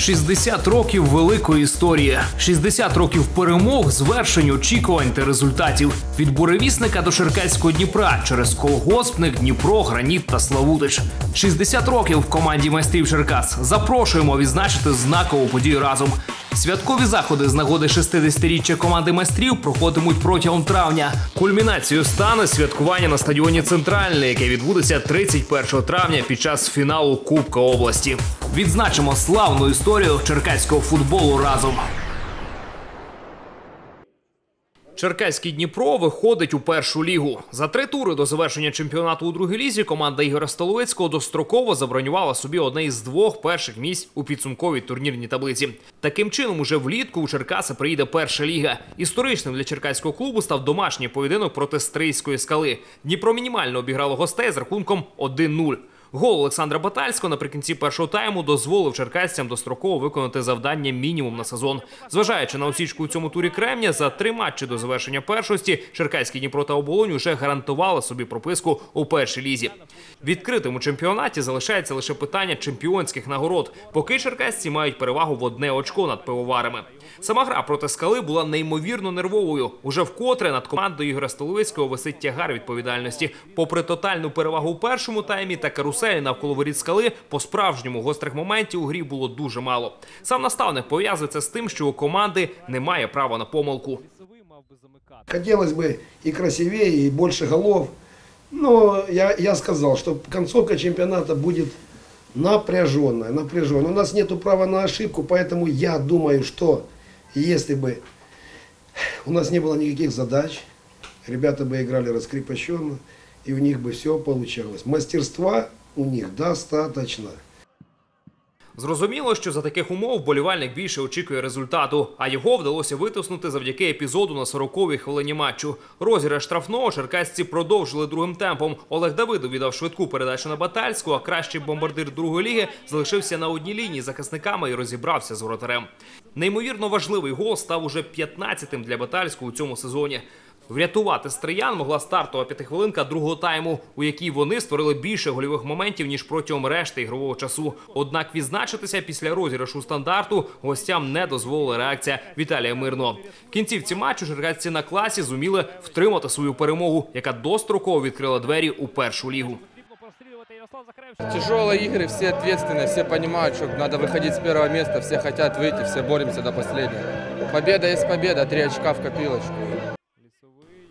60 років великої історії, 60 років перемог, звершень, очікувань та результатів від буревісника до Черкаського Дніпра через колгоспник, Дніпро, Граніт та Славутич. 60 років в команді майстрів Черкас. Запрошуємо відзначити знакову подію разом. Святкові заходи з нагоди 60-річчя команди майстрів проходитимуть протягом травня. Кульмінацією стане святкування на стадіоні Центральний, яке відбудеться 31 травня під час фіналу Кубка області. Відзначимо славну історію черкаського футболу разом. Черкаський Дніпро виходить у першу лігу. За три тури до завершення чемпіонату у другій лізі команда Ігоря Столовицького достроково забронювала собі одне із двох перших місць у підсумковій турнірній таблиці. Таким чином, уже влітку у Черкаси приїде перша ліга. Історичним для черкаського клубу став домашній поєдинок проти Стрийської скали. Дніпро мінімально обіграло гостей з рахунком 1-0. Гол Олександра Батальського наприкінці першого тайму дозволив черкасцям достроково виконати завдання мінімум на сезон. Зважаючи на осічку у цьому турі Кремня, за три матчі до завершення першості Черкаський Дніпро та оболонь уже гарантували собі прописку у першій лізі. Відкритим у чемпіонаті залишається лише питання чемпіонських нагород. Поки черкасці мають перевагу в одне очко над пивоварами. Сама гра проти скали була неймовірно нервовою. Уже вкотре над командою Ігоря Столовицького висить тягар відповідальності. Попри тотальну перевагу у першому таймі та каруселі навколо воріт скали, по справжньому гострих моментів у грі було дуже мало. Сам наставник пов'язується з тим, що у команди немає права на помилку. Хотелось бы и красивее, и больше голов. Но я, я сказал, что концовка чемпионата будет напряженная, напряженная. У нас нет права на ошибку, поэтому я думаю, что если бы у нас не было никаких задач, ребята бы играли раскрепощенно, и у них бы все получалось. Мастерства у них достаточно. Зрозуміло, що за таких умов болівальник більше очікує результату, а його вдалося витиснути завдяки епізоду на 40-й хвилині матчу. Розіграш штрафного черкасці продовжили другим темпом. Олег Давидов віддав швидку передачу на Батальську, а кращий бомбардир другої ліги залишився на одній лінії захисниками і розібрався з воротарем. Неймовірно важливий гол став уже 15-тим для Батальського у цьому сезоні. Врятувати стриян могла стартова п'ятихвилинка другого тайму, у якій вони створили більше гольових моментів ніж протягом решти ігрового часу. Однак відзначитися після розіграшу стандарту гостям не дозволила реакція Віталія Мирного. В кінцівці матчу черкасці на класі зуміли втримати свою перемогу, яка достроково відкрила двері у першу лігу. Тяжелые игры, все ответственны, все понимают, что надо выходить с первого места, все хотят выйти, все боремся до последнего. Победа есть победа, три очка в копилочку.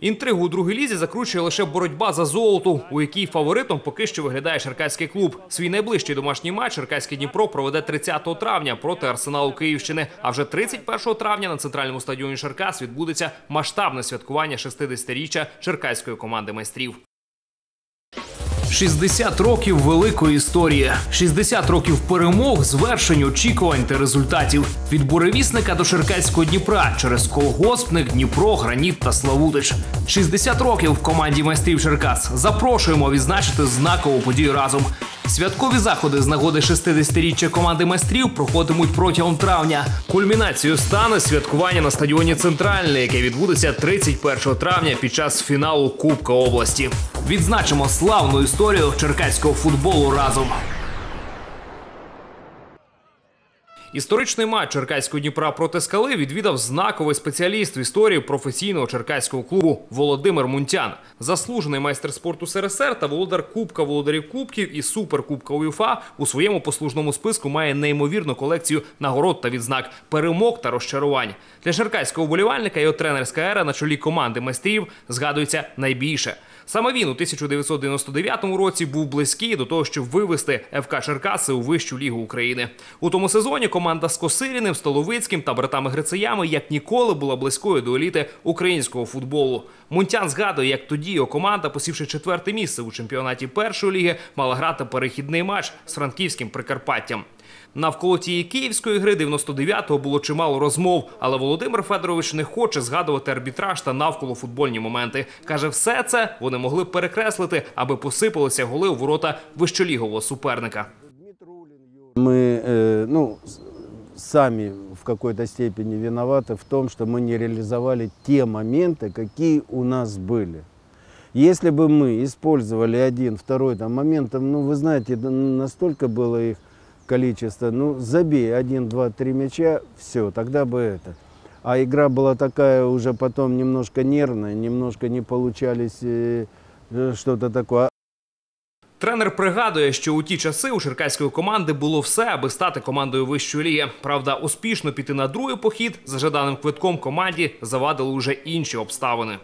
Інтригу у другій лізі закручує лише боротьба за золото, у якій фаворитом поки що виглядає Черкаський клуб. Свій найближчий домашній матч Черкаський Дніпро проведе 30 травня проти Арсеналу Київщини. А вже 31 травня на центральному стадіоні Черкас відбудеться масштабне святкування 60-річчя черкаської команди майстрів. 60 років великої історії, 60 років перемог, звершень, очікувань та результатів від буревісника до Черкаського Дніпра через колгоспник, Дніпро, Граніт та Славутич. 60 років в команді майстрів Черкас. Запрошуємо відзначити знакову подію разом. Святкові заходи з нагоди 60-річчя команди майстрів проходимуть протягом травня. Кульмінацією стане святкування на стадіоні Центральний, яке відбудеться 31 травня під час фіналу Кубка області. Відзначимо славну історію черкаського футболу разом. Історичний матч Черкаського Дніпра проти скали відвідав знаковий спеціаліст в історії професійного черкаського клубу Володимир Мунтян, заслужений майстер спорту СРСР та володар Кубка володарів Кубків і Суперкубка УЄФА у своєму послужному списку має неймовірну колекцію нагород та відзнак, перемог та розчарувань. Для черкаського вболівальника його тренерська ера на чолі команди майстрів згадується найбільше. Саме він у 1999 році був близький до того, щоб вивести ФК Черкаси у вищу лігу України. У тому сезоні команда з Косиріним, Столовицьким та братами Грицеями як ніколи була близькою до еліти українського футболу. Мунтян згадує, як тоді його команда, посівши четверте місце у чемпіонаті першої ліги, мала грати перехідний матч з франківським Прикарпаттям. Навколо тієї київської гри 99-го було чимало розмов, але Володимир Федорович не хоче згадувати арбітраж та навколо футбольні моменти. Каже, все це вони могли перекреслити, аби посипалися голи у ворота вищолігового суперника. Мы, э, ну, сами в какой-то степени виноваты в том, что мы не реализовали те моменты, какие у нас были. Если бы мы использовали один, второй там момент, там, ну, вы знаете, да настолько было их количество, ну забей один, два, три мяча, все, тогда бы это. А игра была такая уже потом немножко нервная, немножко не получались э, э, что-то такое. Тренер пригадує, що у ті часи у черкаської команди було все, аби стати командою вищої ліги. Правда, успішно піти на другий похід за жаданим квитком команді завадили уже інші обставини.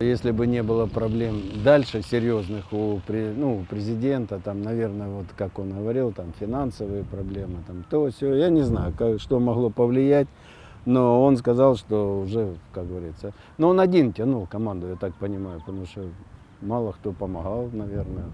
Если бы не было проблем дальше серьезных у, пре- ну, у президента, там, наверное, вот как он говорил, там финансовые проблемы, там то все, я не знаю, как, что могло повлиять, но он сказал, что уже, как говорится, но он один тянул команду, я так понимаю, потому что мало кто помогал, наверное.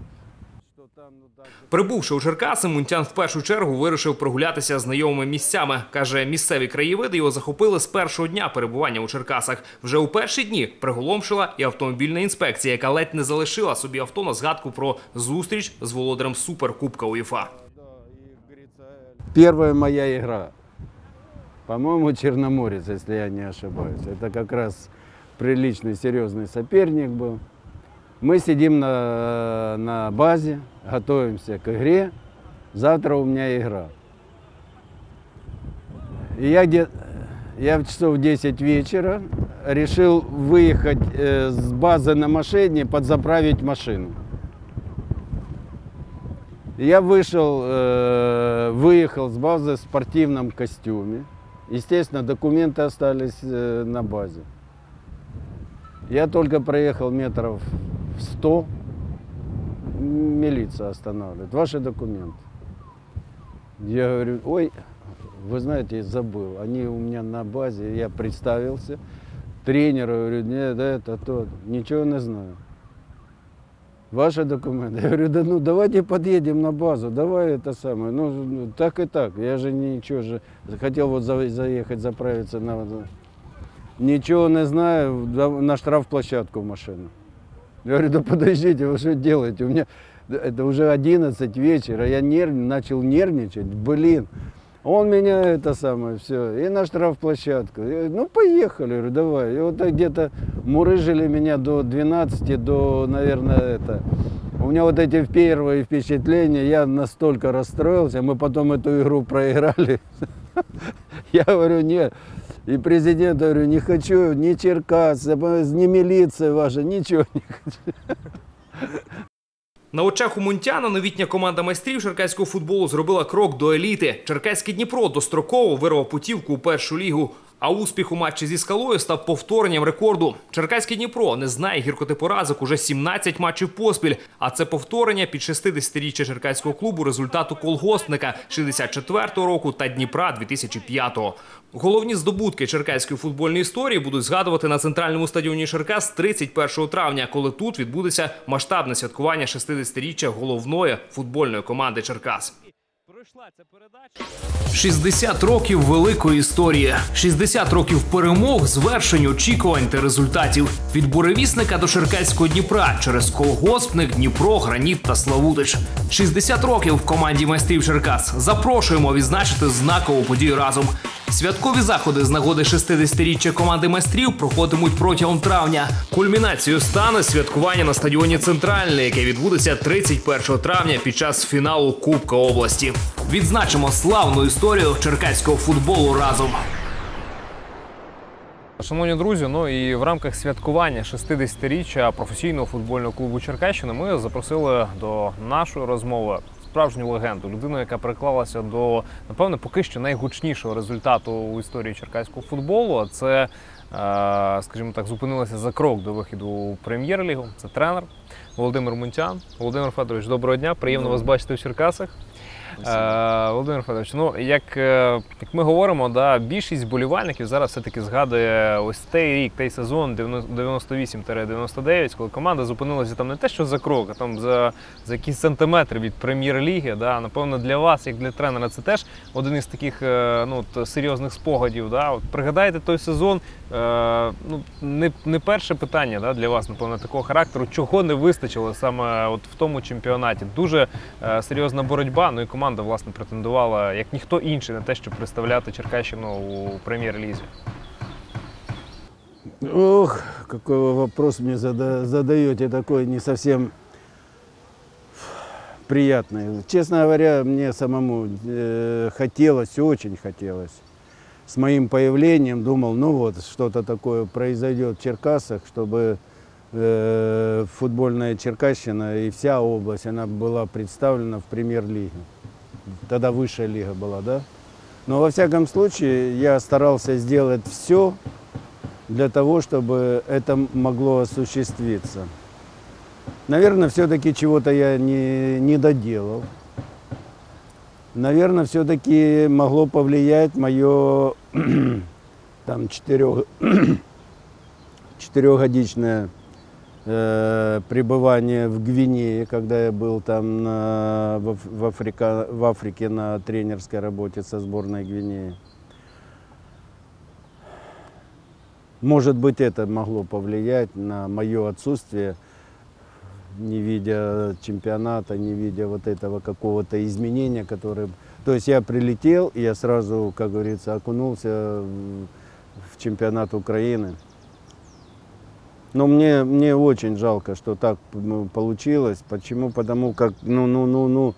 Прибувши у Черкаси, Мунтян в першу чергу вирішив прогулятися знайомими місцями. Каже, місцеві краєвиди його захопили з першого дня перебування у Черкасах. Вже у перші дні приголомшила і автомобільна інспекція, яка ледь не залишила собі авто на згадку про зустріч з володарем суперкубка УЄФА. Первая моя игра, по-моему, Черноморец, если я не ошибаюсь. Это как раз приличный, серьезный соперник был. Мы сидим на, на базе, готовимся к игре. Завтра у меня игра. И я, где, я в часов 10 вечера решил выехать э, с базы на машине, подзаправить машину. Я вышел, э, выехал с базы в спортивном костюме. Естественно, документы остались э, на базе. Я только проехал метров 100, милиция останавливает. Ваши документы. Я говорю, ой, вы знаете, забыл. Они у меня на базе, я представился. Тренеру говорю, нет, это то, ничего не знаю. Ваши документы. Я говорю, да ну давайте подъедем на базу, давай это самое. Ну, ну, так и так. Я же ничего же. Хотел вот за- заехать, заправиться на. Ничего не знаю, на штрафплощадку машину. Я говорю, да подождите, вы что делаете? У меня это уже 11 вечера, я нерв... начал нервничать, блин. Он меня это самое все, и на штрафплощадку. Я ну поехали, говорю, давай. И вот где-то мурыжили меня до 12, до, наверное, это. У меня вот эти первые впечатления, я настолько расстроился, мы потом эту игру проиграли. Я говорю, нет. И президент, говорю, не хочу ни Черкас, ни милиция ваша, ничего не хочу. На очах у Мунтяна новітня команда майстрів черкаського футболу зробила крок до еліти. Черкаський Дніпро достроково вирвав путівку у першу лігу. А успіх у матчі зі скалою став повторенням рекорду. Черкаський Дніпро не знає гіркоти поразок уже 17 матчів поспіль. А це повторення під 60-річчя черкаського клубу результату колгоспника 64-го року та Дніпра 2005-го. Головні здобутки черкаської футбольної історії будуть згадувати на центральному стадіоні Черкас 31 травня, коли тут відбудеться масштабне святкування 60-річчя головної футбольної команди Черкас. 60 років великої історії, 60 років перемог, звершень, очікувань та результатів. Від буревісника до Черкаського Дніпра через колгоспник, Дніпро, Граніт та Славутич. 60 років в команді майстрів Черкас. Запрошуємо відзначити знакову подію разом. Святкові заходи з нагоди 60-річчя команди майстрів проходитимуть протягом травня. Кульмінацією стане святкування на стадіоні Центральний, яке відбудеться 31 травня під час фіналу Кубка області. Відзначимо славну історію черкаського футболу разом. Шановні друзі, ну і в рамках святкування 60-річчя професійного футбольного клубу Черкащина ми запросили до нашої розмови справжню легенду, людину, яка приклалася до напевно поки що найгучнішого результату у історії черкаського футболу. А Це, е, скажімо так, зупинилося за крок до виходу у прем'єр-лігу. Це тренер Володимир Мунтян. Володимир Федорович, доброго дня. Приємно вас бачити в Черкасах. Е, Володимир Федорович, ну як, е, як ми говоримо, да, більшість болівальників зараз все-таки згадує ось той рік, той сезон 98-99, коли команда зупинилася там не те, що за крок, а там за, за якісь сантиметри від прем'єр-ліги. Да. Напевно, для вас, як для тренера, це теж один із таких е, ну, от, серйозних спогадів. Да. От, пригадайте той сезон, е, ну, не, не перше питання да, для вас, напевно, такого характеру, чого не вистачило саме от в тому чемпіонаті. Дуже е, серйозна боротьба. Ну і команда власне претендувала як ніхто інший на те, щоб представляти Черкащину у прем'єр-лізі. Ох, какой вы вопрос мне зада- задаете, такой не совсем приятные. Честно говоря, мне самому э, хотелось, очень хотелось. С моим появлением думал, ну вот, что-то такое произойдет в Черкасах, чтобы э, футбольная Черкащина и вся область, она была представлена в премьер-лиге. Тогда высшая лига была, да? Но во всяком случае я старался сделать все для того, чтобы это могло осуществиться. Наверное, все-таки чего-то я не, не доделал. Наверное, все-таки могло повлиять мое там четырех, четырехгодичное э, пребывание в Гвинее, когда я был там на, в, в, Африка, в Африке на тренерской работе со сборной Гвинеи. Может быть, это могло повлиять на мое отсутствие, не видя чемпионата, не видя вот этого какого-то изменения, которое... То есть я прилетел, и я сразу, как говорится, окунулся в чемпионат Украины. Но мне, мне очень жалко, что так ну, получилось. Почему? Потому как, ну, ну, ну, ну,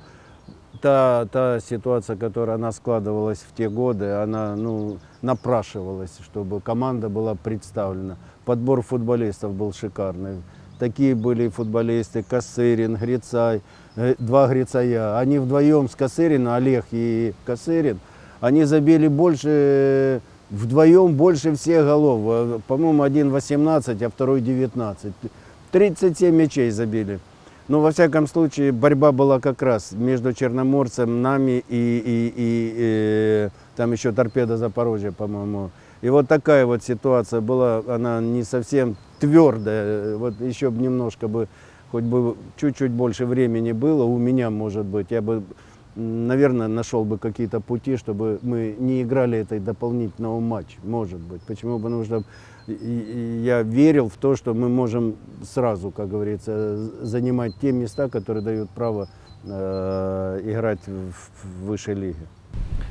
та, та ситуация, которая она складывалась в те годы, она, ну, напрашивалась, чтобы команда была представлена. Подбор футболистов был шикарный. Такие были футболисты, Косырин, Грицай, э, два Грицая. Они вдвоем с Косырином, Олег и Косырин, они забили больше, вдвоем больше всех голов. Э, По-моему, один 18, а второй 19. 37 мячей забили. Но во всяком случае борьба была как раз между Черноморцем, нами и, и, и, э, там еще торпеда Запорожья, по-моему. И вот такая вот ситуация была, она не совсем твердая. Вот еще бы немножко бы, хоть бы чуть-чуть больше времени было, у меня, может быть, я бы, наверное, нашел бы какие-то пути, чтобы мы не играли этой дополнительного матча, может быть. Почему? Потому что и- и я верил в то, что мы можем сразу, как говорится, з- занимать те места, которые дают право э, играть в, в высшей лиге.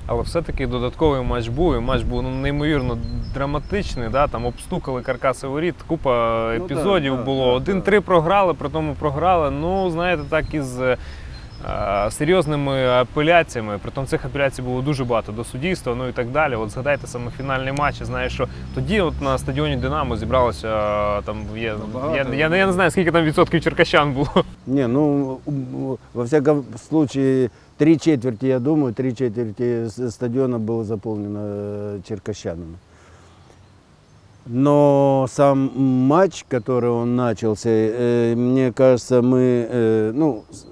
Але все-таки додатковий матч був, і матч був ну, неймовірно драматичний. Да? Там обстукали каркаси воріт, купа Ну, епізодів да, да, було. да, Один-три програли, при тому програли. Ну, знаєте, так із е, серйозними апеляціями. Притом цих апеляцій було дуже багато до суддівства, ну і так далі. От згадайте саме фінальний матч. Я знаю, що тоді от на стадіоні Динамо зібралося е, там є. Я, багато. я, я не знаю, скільки там відсотків черкащан було. Не, ну, м, во всяком случае, три четверти, я думаю, три четверти с- стадиона было заполнено э, черкащанами. Но сам матч, который он начался, э, мне кажется, мы э, ну, с-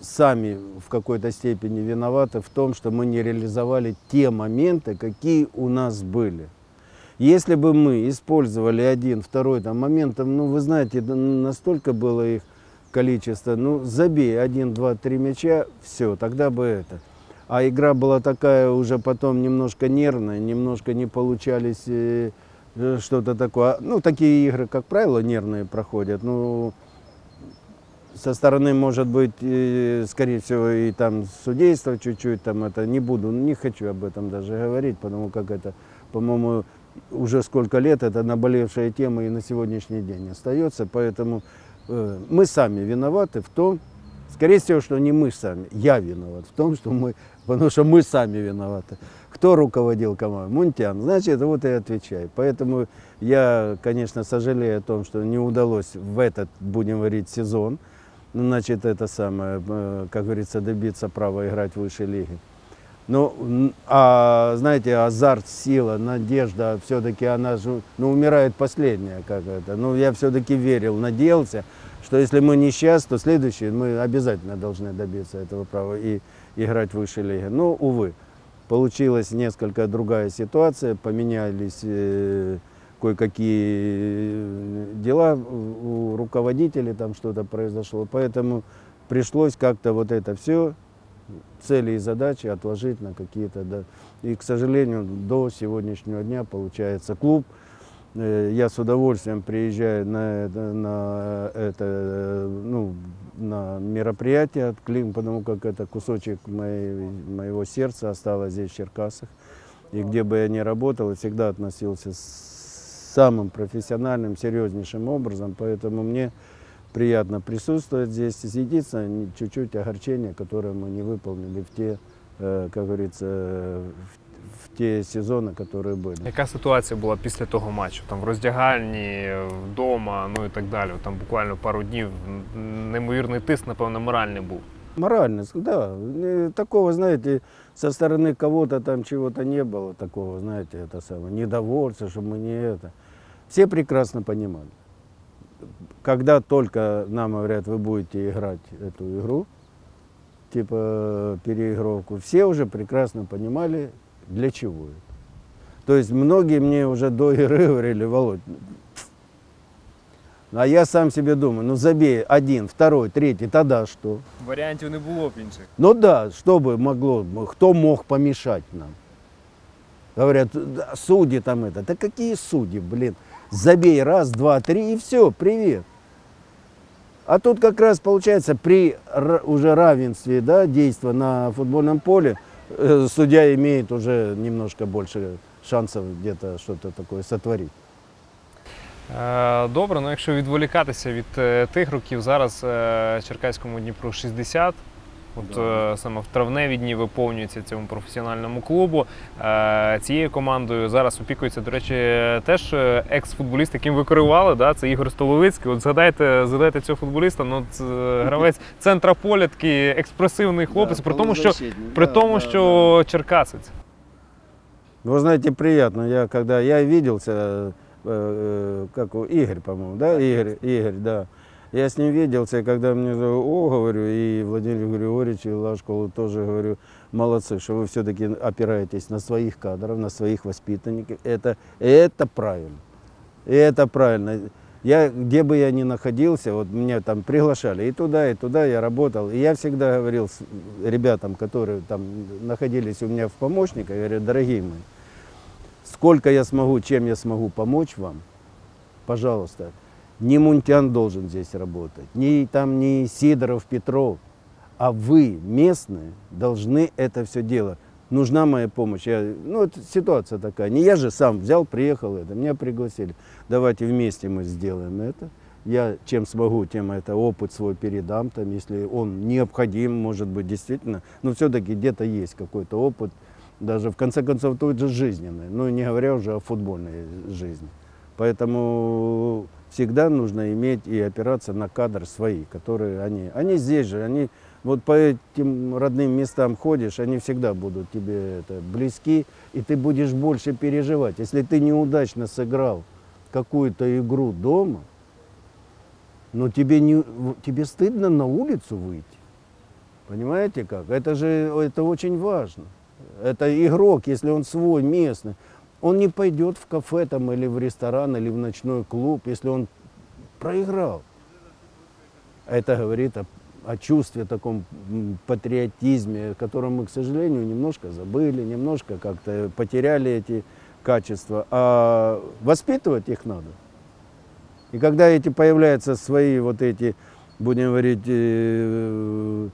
сами в какой-то степени виноваты в том, что мы не реализовали те моменты, какие у нас были. Если бы мы использовали один, второй там моментов, ну вы знаете, настолько было их количество, ну забей один, два, три мяча, все, тогда бы это. А игра была такая уже потом немножко нервная, немножко не получались э, э, что-то такое. Ну такие игры, как правило, нервные проходят. Ну со стороны, может быть, скорее всего, и там судейство чуть-чуть, там это не буду, не хочу об этом даже говорить, потому как это, по-моему, уже сколько лет это наболевшая тема и на сегодняшний день остается, поэтому э, мы сами виноваты в том, скорее всего, что не мы сами, я виноват в том, что мы, потому что мы сами виноваты. Кто руководил командой? Мунтян. Значит, вот и отвечай. Поэтому я, конечно, сожалею о том, что не удалось в этот, будем говорить, сезон, значит, это самое, э, как говорится, добиться права играть в высшей лиге. Ну, а знаете, азарт, сила, надежда, все-таки она же, ну, умирает последняя, как это. Ну, я все-таки верил, надеялся, что если мы не сейчас, то следующий мы обязательно должны добиться этого права и играть в высшей лиге. Но, увы, получилась несколько другая ситуация, поменялись э, кое-какие э, дела у руководителей, там что-то произошло, поэтому пришлось как-то вот это все цели и задачи отложить на какие-то, да. И, к сожалению, до сегодняшнего дня получается клуб. э, Я с удовольствием приезжаю на на это э, ну, на мероприятие от Клим, потому как это кусочек моей, моего сердца осталось здесь, в Черкасах. И где бы я ни работал, всегда относился с самым профессиональным, серьезнейшим образом. Поэтому мне приятно присутствовать здесь. Единственное, не- чуть-чуть огорчение, которое мы не выполнили в те, э, как говорится, э, в, в те сезоны, которые были. Яка ситуація була після того матчу? Там в роздягальні, вдома, ну і так далі. Там буквально пару днів м, неймовірний тиск, напевно, моральний був. Морально, да. Э, Такого, знаете, со стороны кого-то там чего-то не было, такого, знаете, это самое, недовольства, чтобы мы не это. Все прекрасно понимали. Когда только нам говорят, вы будете играть эту игру, типа переигровку, все уже прекрасно понимали, для чего это. То есть многие мне уже до игры говорили, Володь, а я сам себе думаю, ну забей один, второй, третий, тогда что? Варіантів не було б інших. Ну да, что бы могло, кто мог помешать нам? Говорят, «Да, судьи там это. Да какие судьи, блин? Забей раз, два, три и все, привет. А тут как раз получается при ра- уже равенстве да, действия на футбольном поле э, судья имеет уже немножко больше шансов где-то что-то такое сотворить. Е, Добре, ну якщо відволікатися від е, тих років, зараз е, Черкаському Дніпру 60. От е, саме в травневі дні виповнюється цьому професіональному клубу. Цією командою зараз опікується, до речі, теж екс-футболіст, яким ви керували, да? це Ігор Столовицький. От згадайте, згадайте цього футболіста, ну це гравець центра поля, такий експресивний хлопець, при тому, що при тому, що черкасець. Вы знаете, приятно. Я когда я виделся, э, э, как у Игорь, по-моему, да, Игорь, Игорь, да. Я с ним виделся, и когда мне о, говорю, и Владимир Григорьевич, и Лашкову тоже говорю, молодцы, что вы все-таки опираетесь на своих кадров, на своих воспитанников. Это, это правильно. Это правильно. Я, где бы я ни находился, вот меня там приглашали и туда, и туда я работал. И я всегда говорил с ребятам, которые там находились у меня в помощниках, я говорю, дорогие мои, сколько я смогу, чем я смогу помочь вам, пожалуйста, не Мунтян должен здесь работать, не там не Сидоров, Петров, а вы, местные, должны это все делать. Нужна моя помощь. Я, ну, это ситуация такая. Не я же сам взял, приехал, это, меня пригласили. Давайте вместе мы сделаем это. Я чем смогу, тем это опыт свой передам, там, если он необходим, может быть, действительно. Но все-таки где-то есть какой-то опыт, даже в конце концов тот же жизненный, ну не говоря уже о футбольной жизни. Поэтому всегда нужно иметь и опираться на кадр свои, которые они, они здесь же, они вот по этим родным местам ходишь, они всегда будут тебе это, близки, и ты будешь больше переживать. Если ты неудачно сыграл какую-то игру дома, но тебе, не, тебе стыдно на улицу выйти. Понимаете как? Это же это очень важно. Это игрок, если он свой, местный, он не пойдет в кафе там, или в ресторан, или в ночной клуб, если он проиграл. Это говорит о, о чувстве, таком патриотизме, о котором мы, к сожалению, немножко забыли, немножко как-то потеряли эти качества. А воспитывать их надо. И когда эти появляются свои вот эти, будем говорить, э,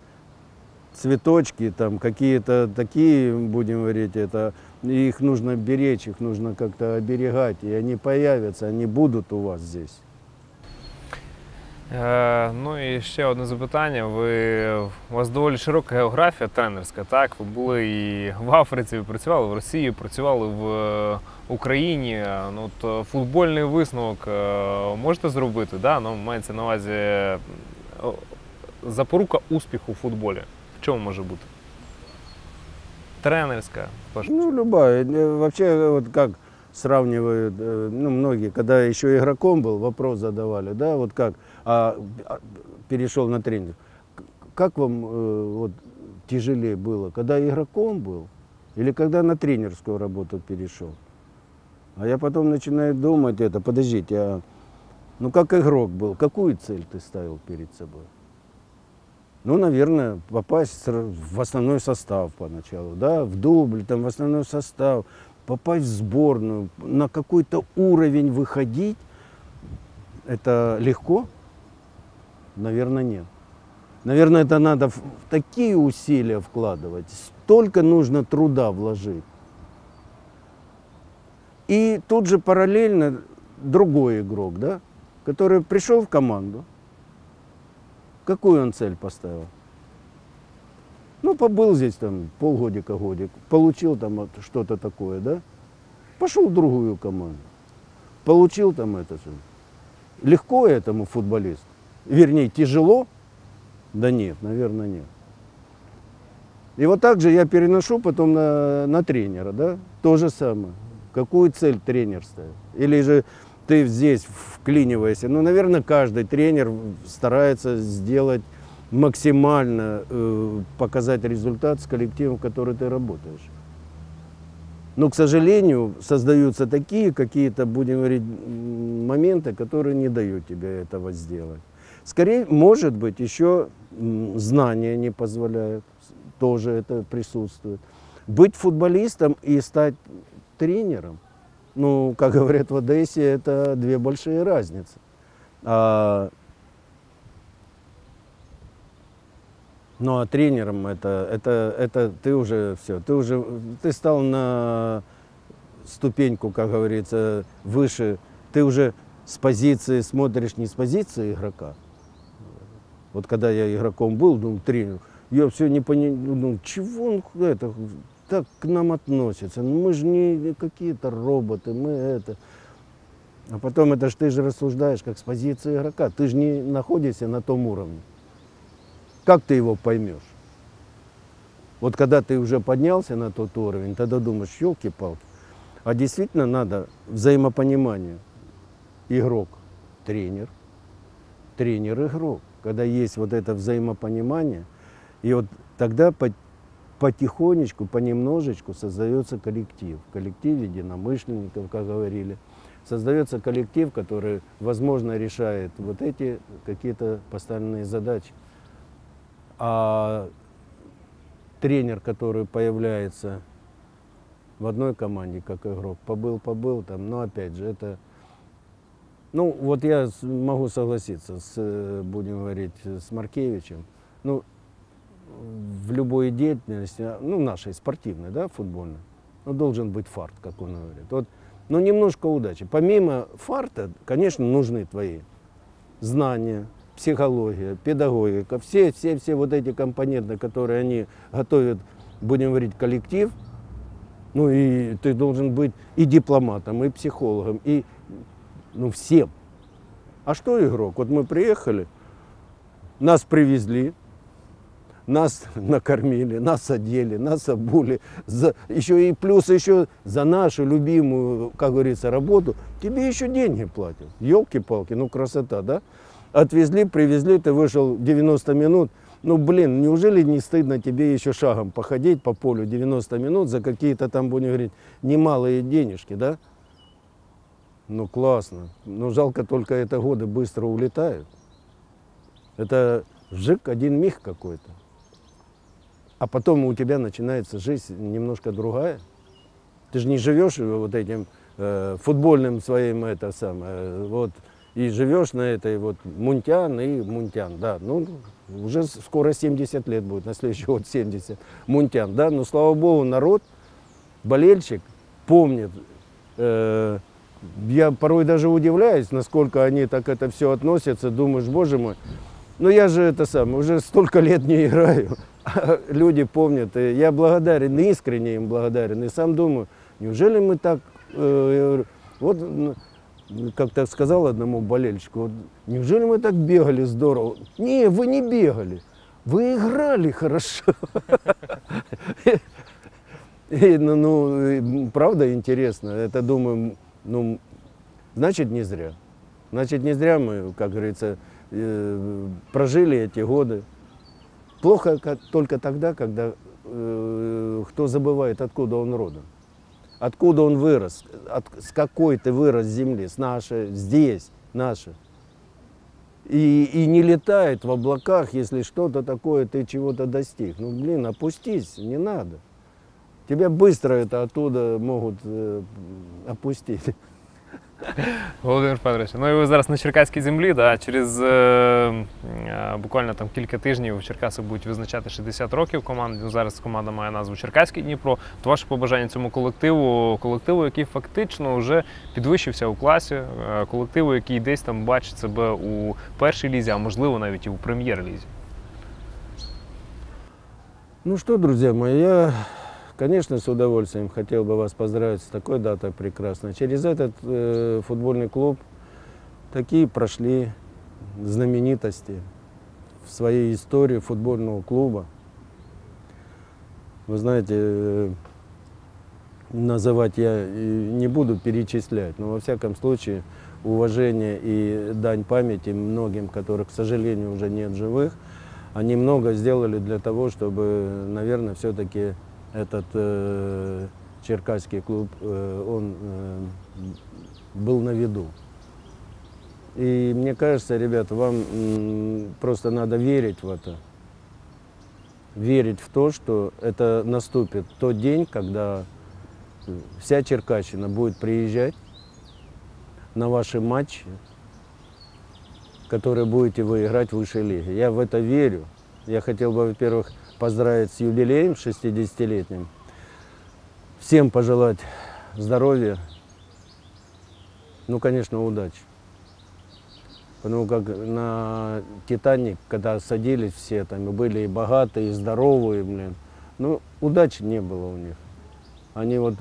цветочки, там какие-то такие, будем говорить, это их нужно беречь, их нужно как-то оберегать, и они появятся, они будут у вас здесь. Е, ну і ще одне запитання. Ви у вас доволі широка географія тренерська. Так, ви були і в Африці, ви працювали в Росії, працювали в е, Україні. Е, Ну, от, е, футбольний висновок е, можете зробити? Да? Ну, мається на увазі е, запорука успіху в футболі. В чому може бути? Тренерська. Ну, любая. Э, Вообще, вот как сравнивают, э, ну, многие, когда еще игроком был, вопрос задавали, да, вот как, а, а, перешел на тренер. Как вам э, вот, тяжелее было, когда игроком был или когда на тренерскую работу перешел? А я потом начинаю думать это, подождите, а, ну как игрок был, какую цель ты ставил перед собой? Ну, наверное, попасть в основной состав поначалу, да, в дубль, там, в основной состав, попасть в сборную, на какой-то уровень выходить, это легко? Наверное, нет. Наверное, это надо в такие усилия вкладывать, столько нужно труда вложить. И тут же параллельно другой игрок, да, который пришел в команду, Какую он цель поставил? Ну, побыл здесь там полгодика, годик, получил там что-то такое, да? Пошел в другую команду. Получил там это же. Легко этому футболисту? Вернее, тяжело? Да нет, наверное, нет. И вот так же я переношу потом на, на тренера, да? То же самое. Какую цель тренер ставит? Или же ты здесь вклиниваешься? Ну, наверное, каждый тренер старается сделать максимально э, показать результат с коллективом, в который ты работаешь. Но, к сожалению, создаются такие какие-то, будем говорить, моменты, которые не дают тебе этого сделать. Скорее, может быть, еще знания не позволяют, тоже это присутствует. Быть футболистом и стать тренером, ну, как говорят в Одессе, это две большие разницы. А, ну, а тренером это, это, это ты уже все, ты уже, ты стал на ступеньку, как говорится, выше, ты уже с позиции смотришь не с позиции игрока. Вот когда я игроком был, ну, тренер, я все не понимаю, ну, чего он это, так к нам относится, ну, мы же не какие-то роботы, мы это. А потом это ж ты же рассуждаешь как с позиции игрока, ты же не находишься на том уровне. Как ты его поймешь? Вот когда ты уже поднялся на тот уровень, тогда думаешь, елки-палки. А действительно надо взаимопонимание. Игрок, тренер, тренер, игрок. Когда есть вот это взаимопонимание, и вот тогда потихонечку, понемножечку создается коллектив. Коллектив единомышленников, как говорили. Создается коллектив, который, возможно, решает вот эти какие-то поставленные задачи. А тренер, который появляется в одной команде как игрок, побыл, побыл там, но опять же, это... Ну, вот я могу согласиться с, э, будем говорить, с Маркевичем. Ну, в любой деятельности, а, ну, нашей спортивной, да, футбольной, ну, должен быть фарт, как он говорит. Вот, ну, немножко удачи. Помимо фарта, конечно, нужны твои знания, психология, педагогика, все, все, все вот эти компоненты, которые они готовят, будем говорить, коллектив, ну и ты должен быть и дипломатом, и психологом, и ну, всем. А что игрок? Вот мы приехали, нас привезли, нас накормили, нас одели, нас обули, за, еще и плюс еще за нашу любимую, как говорится, работу, тебе еще деньги платят. Елки-палки, ну красота, да? Отвезли, привезли, ты вышел 90 минут, ну блин, неужели не стыдно тебе еще шагом походить по полю 90 минут за какие-то там, будем говорить, немалые денежки, да? Ну классно, но жалко только это годы быстро улетают. Это жик один миг какой-то. А потом у тебя начинается жизнь немножко другая. Ты же не живешь вот этим э, футбольным своим это самое, вот и живешь на этой вот Мунтян и Мунтян, да, ну уже скоро 70 лет будет, на следующий год 70, Мунтян, да, но слава богу, народ, болельщик помнит, э, я порой даже удивляюсь, насколько они так это все относятся, думаешь, боже мой, ну я же это самое, уже столько лет не играю, люди помнят, и я благодарен, искренне им благодарен, и сам думаю, неужели мы так, э, говорю, вот м, как-то сказал одному болельщику, вот, неужели мы так бегали здорово? Не, вы не бегали, вы играли хорошо. И, ну, ну, правда интересно, это думаю, ну, значит не зря. Значит не зря мы, как говорится, э, прожили эти годы. Плохо только тогда, когда э, кто забывает, откуда он родом. Откуда он вырос, от- с какой ты вырос земли, с нашей, здесь, нашей. И, и не летает в облаках, если что-то такое, ты чего-то достиг. Ну, блин, опустись, не надо. Тебя быстро это оттуда могут э, опустить. Володимир Федорович, ну і ви зараз на черкаській землі, да, через е, е, буквально там кілька тижнів Черкаси будуть визначати 60 років команди. Ну, зараз команда має назву Черкаський Дніпро. То ваше побажання цьому колективу, колективу, який фактично вже підвищився у класі, е, колективу, який десь там бачить себе у першій лізі, а можливо навіть і у прем'єр-лізі. Ну что, друзья мои, я, конечно, с удовольствием хотел бы вас поздравить с такой датой прекрасной. Через этот э, футбольный клуб такие прошли знаменитости в своей истории футбольного клуба. Вы знаете, э, называть я не буду перечислять, но во всяком случае уважение и дань памяти многим, которых, к сожалению, уже нет живых, они много сделали для того, чтобы, наверное, все-таки этот э, черкасский клуб, э, он э, был на виду. И мне кажется, ребята, вам м, просто надо верить в это. Верить в то, что это наступит тот день, когда э, вся Черкащина будет приезжать на ваши матчи, которые будете вы играть в высшей лиге. Я в это верю. Я хотел бы, во-первых, поздравить с юбилеем 60-летним. Всем пожелать здоровья, ну, конечно, удачи. Потому как на «Титаник», когда садились все, там и были и богатые, и здоровые, блин, ну, удачи не было у них. Они вот,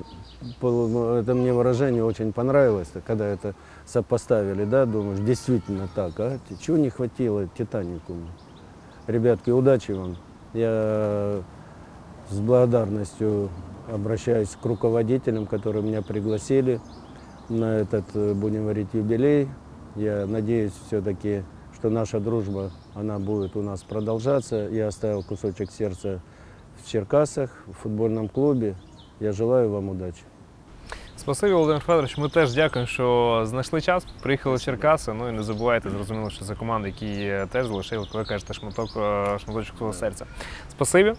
по- это мне выражение очень понравилось, когда это сопоставили, да, думаешь, действительно так, а? Чего не хватило «Титанику»? Ребятки, удачи вам. Я с благодарностью обращаюсь к руководителям, которые меня пригласили на этот, э, будем говорить, юбилей. Я надеюсь все-таки, что наша дружба, она будет у нас продолжаться. Я оставил кусочек сердца в Черкасах, в футбольном клубе. Я желаю вам удачи. Спасибі, Володимир Федорович. Ми теж дякуємо, що знайшли час, приїхали в Черкаси. Ну і не забувайте, зрозуміло, що за команда, які теж залишили, коли кажете, шматок, е, шматочок свого серця. Спасибі.